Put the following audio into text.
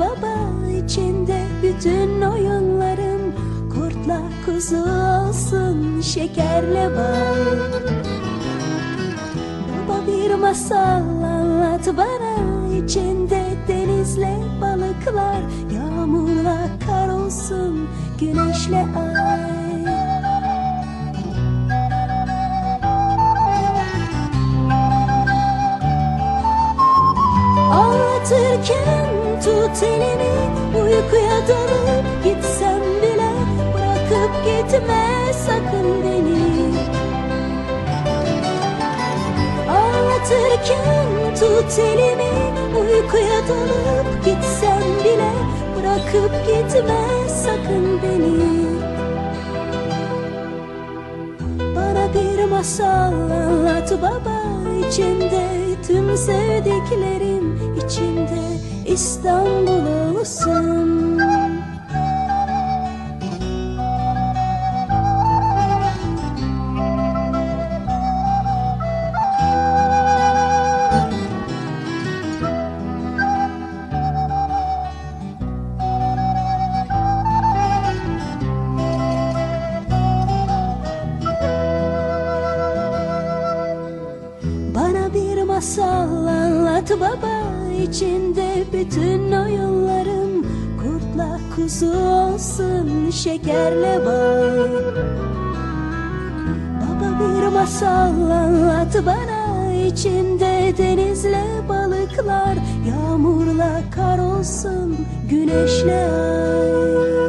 baba içinde bütün oyunların Kurtla kuzu olsun şekerle bal. Baba bir masal anlat bana içinde denizle balıklar Yağmurla kar olsun güneşle ay tut Uykuya dalıp gitsem bile Bırakıp gitme sakın beni. Anlatırken tut elimi Uykuya dalıp gitsem bile Bırakıp gitme sakın beni. Bana bir masal anlat baba içinde tüm sevdiklerim içinde İstanbul olsun. Bana bir masal anlat baba içinde bütün oyunlarım Kurtla kuzu olsun şekerle bal Baba bir masal anlat bana. İçinde denizle balıklar Yağmurla kar olsun güneşle ay